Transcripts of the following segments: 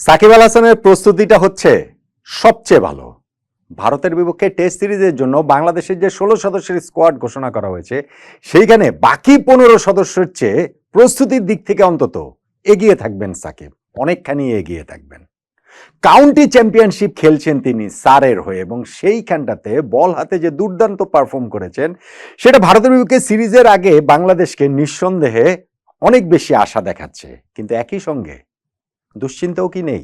সাকিব আল হাসানের প্রস্তুতিটা হচ্ছে সবচেয়ে ভালো। ভারতের বিপক্ষে টেস্ট সিরিজের জন্য বাংলাদেশের যে ষোলো সদস্যের স্কোয়াড ঘোষণা করা হয়েছে, সেইখানে বাকি পনেরো সদস্যের চেয়ে প্রস্তুতির দিক থেকে অন্তত এগিয়ে থাকবেন সাকিব, অনেকখানি এগিয়ে থাকবেন। কাউন্টি চ্যাম্পিয়নশিপ খেলছেন তিনি সারের হয়ে এবং সেইখানটাতে বল হাতে যে দুর্দান্ত পারফর্ম করেছেন, সেটা ভারতের বিপক্ষে সিরিজের আগে বাংলাদেশকে নিঃসন্দেহে অনেক বেশি আশা দেখাচ্ছে। কিন্তু একই সঙ্গে দুশ্চিন্তাও কি নেই?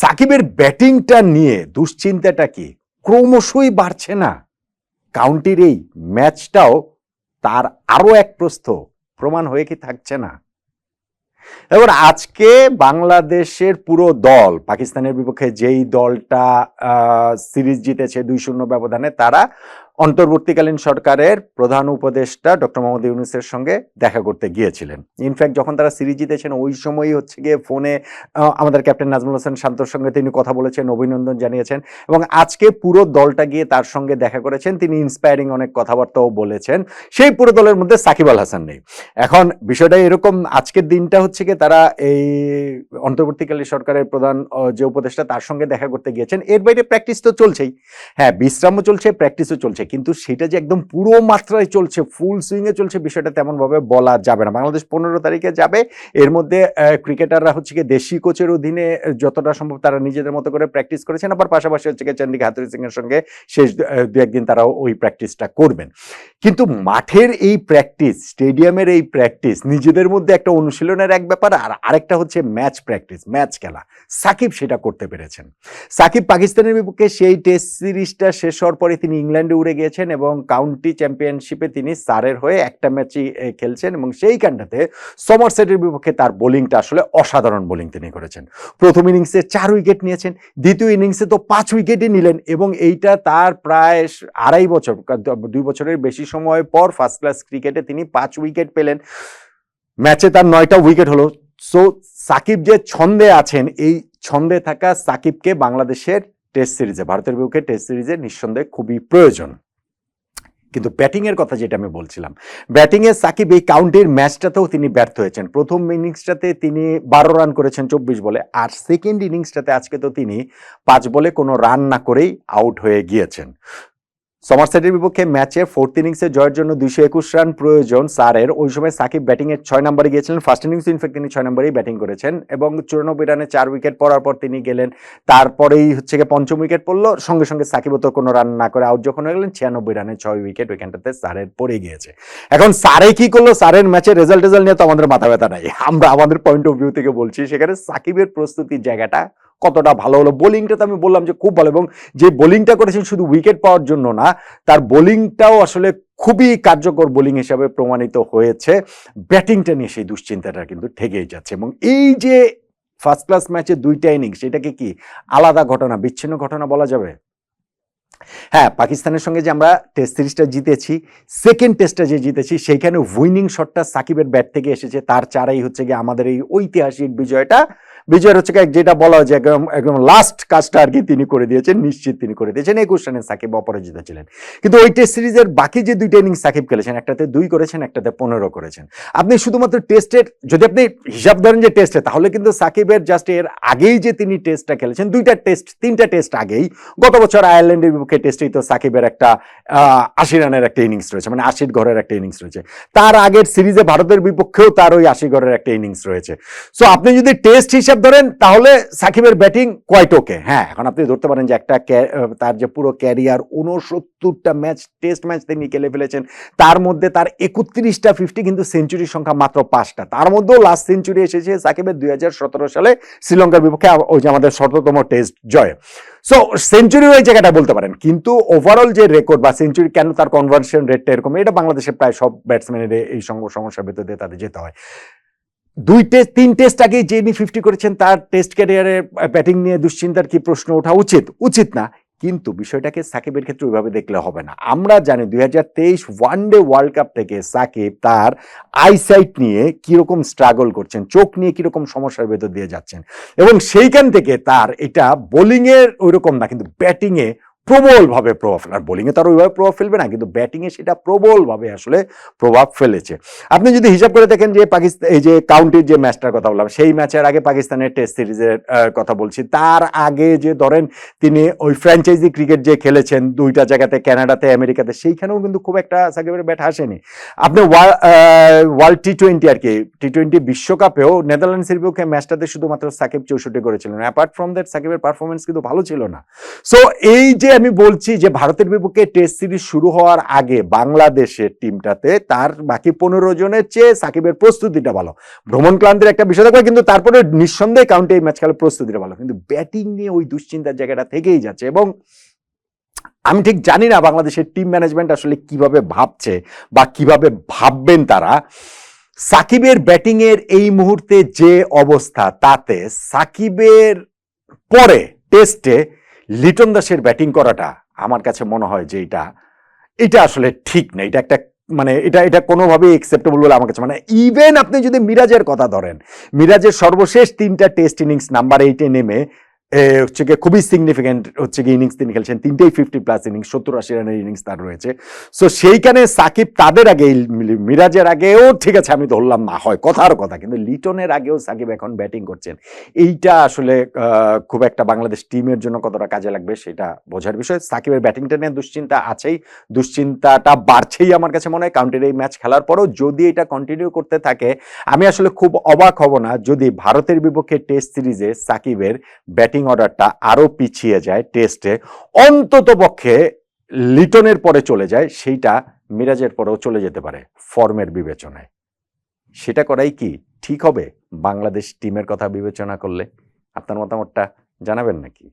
সাকিবের ব্যাটিংটা নিয়ে দুশ্চিন্তাটা কি ক্রমশই বাড়ছে না? কাউন্টির এই ম্যাচটাও তার আরও এক প্রস্থ প্রমাণ হয়ে কি থাকছে না? এবার আজকে বাংলাদেশের পুরো দল, পাকিস্তানের বিপক্ষে যেই দলটা সিরিজ জিতেছে দুই শূন্য ব্যবধানে, তারা অন্তর্বর্তীকালীন সরকারের প্রধান উপদেষ্টা ডক্টর মোহাম্মদ ইউনুসের সঙ্গে দেখা করতে গিয়েছিলেন। ইনফ্যাক্ট যখন তারা সিরিজ জিতেছেন, ওই সময়ই হচ্ছে গিয়ে ফোনে আমাদের ক্যাপ্টেন নাজমুল হোসেন শান্তর সঙ্গে তিনি কথা বলেছেন, অভিনন্দন জানিয়েছেন এবং আজকে পুরো দলটা গিয়ে তার সঙ্গে দেখা করেছেন। তিনি ইন্সপায়ারিং অনেক কথাবার্তাও বলেছেন। সেই পুরো দলের মধ্যে সাকিব আল হাসান নেই। এখন বিষয়টা এরকম, আজকের দিনটা হচ্ছে গিয়ে তারা এই অন্তর্বর্তীকালীন সরকারের প্রধান যে উপদেষ্টা তার সঙ্গে দেখা করতে গিয়েছেন। এর বাইরে প্র্যাকটিস তো চলছেই। হ্যাঁ বিশ্রামও চলছে প্র্যাকটিসও চলছে। কিন্তু সেটা যে একদম পুরো মাত্রায় চলছে ফুল সুইংয়ে চলছে বিষয়টা তেমন ভাবে বলা যাবে না। বাংলাদেশ পনেরো তারিখে যাবে। এর মধ্যে ক্রিকেটাররা হচ্ছে কি দেশি কোচের অধীনে যতটা সম্ভব তারা নিজেদের মতো করে প্র্যাকটিস করেছেন। আবার পাশাপাশি হচ্ছে কি চন্ডিকা হাতুরি সিং এর সঙ্গে শেষ দু একদিন তারা ওই প্র্যাকটিসটা করবেন। কিন্তু মাঠের এই প্র্যাকটিস স্টেডিয়ামের এই প্র্যাকটিস নিজেদের মধ্যে একটা অনুশীলনের এক ব্যাপার আর আরেকটা হচ্ছে ম্যাচ প্র্যাকটিস ম্যাচ খেলা। সাকিব সেটা করতে পেরেছেন। সাকিব পাকিস্তানের বিপক্ষে সেই টেস্ট সিরিজটা শেষ হওয়ার পরে তিনি ইংল্যান্ডে উড়ে গিয়েছেন এবং কাউন্টি চ্যাম্পিয়নশিপে তিনি সারের হয়ে একটা ম্যাচই খেলছেন এবং সেইখানটাতে সমারসেটের বিপক্ষে তার বোলিংটা আসলে অসাধারণ বোলিং তিনি করেছেন। প্রথম ইনিংসে চার উইকেট নিয়েছেন, দ্বিতীয় ইনিংসে তো পাঁচ উইকেটই নিলেন এবং এইটা তার প্রায় আড়াই বছর দুই বছরের বেশি সময় পর ফার্স্ট ক্লাস ক্রিকেটে তিনি পাঁচ উইকেট পেলেন। ম্যাচে তার নয়টা উইকেট হলো। সো সাকিব যে ছন্দে আছেন, এই ছন্দে থাকা সাকিবকে বাংলাদেশের টেস্ট সিরিজে ভারতের বিপক্ষে টেস্ট সিরিজে নিঃসন্দেহে খুবই প্রয়োজন। কিন্তু ব্যাটিংয়ের কথা যেটা আমি বলছিলাম। ব্যাটিং এ সাকিব এই কাউন্টির ম্যাচটাতেও তিনি ব্যর্থ হয়েছেন। প্রথম ইনিংসটাতে তিনি বারো রান করেছেন চব্বিশ বলে, আর সেকেন্ড ইনিংসটাতে আজকে তো তিনি পাঁচ বলে কোনো রান না করেই আউট হয়ে গিয়েছেন। সমারসেটের বিপক্ষে ম্যাচে ফোর্থ ইনিংসে জয়ের জন্য দুইশো একুশ রান প্রয়োজন সারের। ওই সময় সাকিব ব্যাটিং এর ছয় নম্বরে গিয়েছিলেন। ফার্স্ট ইনিংস ইনফ্যাক্ট তিনি ছয় নম্বরেই ব্যাটিং করেছেন এবং চুরানব্বই রানে চার উইকেট পড়ার পর তিনি গেলেন। তারপরেই হচ্ছে গিয়ে পঞ্চম উইকেট পড়ল। সঙ্গে সঙ্গে সাকিবও তো কোনো রান না করে আউট যখন হয়ে গেলেন, ছিয়ানব্বই রানে ছয় উইকেট ওইখানটাতে সারের পড়ে গিয়েছে। এখন সারে কি করল? সারের ম্যাচের রেজাল্ট রেজাল্ট নিয়ে তো আমাদের মাথা ব্যথা নাই। আমরা আমাদের পয়েন্ট অফ ভিউ থেকে বলছি, সেখানে সাকিবের প্রস্তুতির জায়গাটা কতটা ভালো হলো। বোলিংটা তো আমি বললাম যে খুব ভালো এবং যে বোলিংটা করেছেন শুধু উইকেট পাওয়ার জন্য না, তার বোলিংটাও আসলে খুবই কার্যকর বোলিং হিসাবে প্রমাণিত হয়েছে। ব্যাটিংটা নিয়ে সেই দুশ্চিন্তাটা কিন্তু থেকেই যাচ্ছে এবং এই যে ফার্স্ট ক্লাস ম্যাচে দুইটা ইনিংস এটাকে কি আলাদা ঘটনা, বিচ্ছিন্ন ঘটনা বলা যাবে? হ্যাঁ পাকিস্তানের সঙ্গে যে আমরা টেস্ট সিরিজটা জিতেছি সেকেন্ড টেস্টটা যে জিতেছি, সেইখানে উইনিং শটটা সাকিবের ব্যাট থেকে এসেছে। তার চারাই হচ্ছে গিয়ে আমাদের এই ঐতিহাসিক বিজয়টা। বিজয়ের হচ্ছে গিয়ে যেটা বলা হয় যে একদম একদম লাস্ট কাজটা আর কি তিনি করে দিয়েছেন, নিশ্চিত তিনি করে দিয়েছেন। একুশ রানে সাকিব অপরাজিত ছিলেন। কিন্তু ওই টেস্ট সিরিজের বাকি যে দুইটা ইনিংস সাকিব খেলেছেন, একটাতে দুই করেছেন, একটাতে পনেরো করেছেন। আপনি শুধুমাত্র টেস্টের যদি আপনি হিসাব ধরেন যে টেস্টে তাহলে কিন্তু সাকিবের জাস্ট এর আগেই যে তিনি টেস্টটা খেলেছেন, দুইটা টেস্ট তিনটা টেস্ট আগেই। গত বছর আয়ারল্যান্ডের বিপক্ষে টেস্টেই তো সাকিবের একটা আশি রানের একটা ইনিংস রয়েছে মানে আশির ঘরের একটা ইনিংস রয়েছে। তার আগের সিরিজে ভারতের বিপক্ষেও তার ওই আশি ঘরের একটা ইনিংস রয়েছে। সো আপনি যদি টেস্ট হিসাব ধরেন, তাহলে সাকিবের ব্যাটিং কোয়াইট ওকে হ্যাঁ এখন আপনি ধরতে পারেন যে একটা তার যে পুরো ক্যারিয়ার উনসত্তরটা ম্যাচ টেস্ট ম্যাচ তিনি খেলে ফেলেছেন। তার মধ্যে তার একত্রিশটা ফিফটি কিন্তু সেঞ্চুরির সংখ্যা মাত্র পাঁচটা। তার মধ্যেও লাস্ট সেঞ্চুরি এসেছে সাকিবের দুই হাজার সতেরো সালে শ্রীলঙ্কার বিপক্ষে ওই যে আমাদের শততম টেস্ট জয়। সো সেঞ্চুরি ওই জায়গাটা বলতে পারেন। কিন্তু ওভারঅল যে রেকর্ড বা সেঞ্চুরি কেন তার কনভার্সন রেটটা এরকম, এটা বাংলাদেশের প্রায় সব ব্যাটসম্যানের এই সমস্যার ভেতর দিয়ে তাদের যেতে হয়। দুই টেস্ট, তিন টেস্ট আগে যিনি ফিফটি করেছেন, তার টেস্ট ক্যারিয়ারে ব্যাটিং নিয়ে দুশ্চিন্তার কি প্রশ্ন ওঠা উচিত? উচিত না। কিন্তু বিষয়টাকে সাকিবের ক্ষেত্রে ওইভাবে দেখলে হবে না। আমরা জানি দুই হাজার তেইশ ওয়ান ডে ওয়ার্ল্ড কাপ থেকে সাকিব তার আইসাইট নিয়ে কীরকম স্ট্রাগল করছেন, চোখ নিয়ে কীরকম সমস্যার ভেতর দিয়ে যাচ্ছেন। এবং সেইখান থেকে তার এটা বোলিংয়ের ওইরকম না, কিন্তু ব্যাটিংয়ে প্রবলভাবে প্রভাব ফেলে। আর বোলিংয়ে তার ওইভাবে প্রভাব ফেলবে না, কিন্তু ব্যাটিংয়ে সেটা প্রবলভাবে আসলে প্রভাব ফেলেছে। আপনি যদি হিসাব করে দেখেন যে পাকিস্তান এই যে কাউন্টির যে ম্যাচটার কথা বললাম, সেই ম্যাচের আগে পাকিস্তানের টেস্ট সিরিজের কথা বলছি। তার আগে যে ধরেন তিনি ওই ফ্র্যাঞ্চাইজি ক্রিকেট যে খেলেছেন, দুইটা জায়গাতে কানাডাতে আমেরিকাতে সেইখানেও কিন্তু খুব একটা সাকিবের ব্যাট আসেনি। আপনি ওয়ার্ল্ড টি টোয়েন্টি আর কি টি টোয়েন্টি বিশ্বকাপেও নেদারল্যান্ডসের বিপক্ষে ম্যাচটাতে শুধুমাত্র সাকিব চৌষট্টি করেছিলেন। অ্যাপার্ট ফ্রম দ্যাট সাকিবের পারফরমেন্স কিন্তু ভালো ছিল না। সো এই যে আমি বলছি যে ভারতের বিপক্ষে টেস্ট সিরিজ শুরু হওয়ার আগে বাংলাদেশের টিমটাতে তার বাকি পনেরো জনের চেয়ে সাকিবের প্রস্তুতিটা ভালো। ভ্রমণ ক্লান্তির একটা বিষয় থাকবে, কিন্তু তারপরে নিঃসন্দেহে কাউন্টে এই ম্যাচ খেলার প্রস্তুতিটা ভালো। কিন্তু ব্যাটিং নিয়ে ওই দুশ্চিন্তার জায়গাটা থেকেই যাচ্ছে এবং আমি ঠিক জানি না বাংলাদেশের টিম ম্যানেজমেন্ট আসলে কীভাবে ভাবছে বা কীভাবে ভাববেন তারা। সাকিবের ব্যাটিংয়ের এই মুহূর্তে যে অবস্থা, তাতে সাকিবের পরে টেস্টে লিটন দাসের ব্যাটিং করাটা আমার কাছে মনে হয় যে এটা এটা আসলে ঠিক না। এটা একটা মানে এটা এটা কোনোভাবেই এক্সেপ্টেবল বলে আমার কাছে মানে ইভেন আপনি যদি মিরাজের কথা ধরেন, মিরাজের সর্বশেষ তিনটা টেস্ট ইনিংস নাম্বার এইটে নেমে হচ্ছে গিয়ে খুবই সিগনিফিক্যান্ট হচ্ছে গিয়ে ইনিংস তিনি খেলছেন। তিনটেই ফিফটি প্লাস ইনিংস সত্তর আশি রানের ইনিংস তার রয়েছে। সো সেইখানে সাকিব তাদের আগে মিরাজের আগেও ঠিক আছে, আমি ধরলাম না, হয় কথার কথা, কিন্তু লিটনের আগেও সাকিব এখন ব্যাটিং করছেন। এইটা আসলে খুব একটা বাংলাদেশ টিমের জন্য কতটা কাজে লাগবে সেটা বোঝার বিষয়। সাকিবের ব্যাটিংটা নিয়ে দুশ্চিন্তা আছেই, দুশ্চিন্তাটা বাড়ছেই আমার কাছে মনে হয় কাউন্টির এই ম্যাচ খেলার পরেও যদি এটা কন্টিনিউ করতে থাকে, আমি আসলে খুব অবাক হব না যদি ভারতের বিপক্ষে টেস্ট সিরিজে সাকিবের ব্যাটিং অর্ডারটা আরও পিছিয়ে যায় টেস্টে অন্তত পক্ষে লিটনের পরে চলে যায়, সেইটা মিরাজের পরেও চলে যেতে পারে ফর্মের বিবেচনায়। সেটা করাই কি? ঠিক হবে? বাংলাদেশ টিমের কথা বিবেচনা করলে। আপনার মতামতটা জানাবেন নাকি?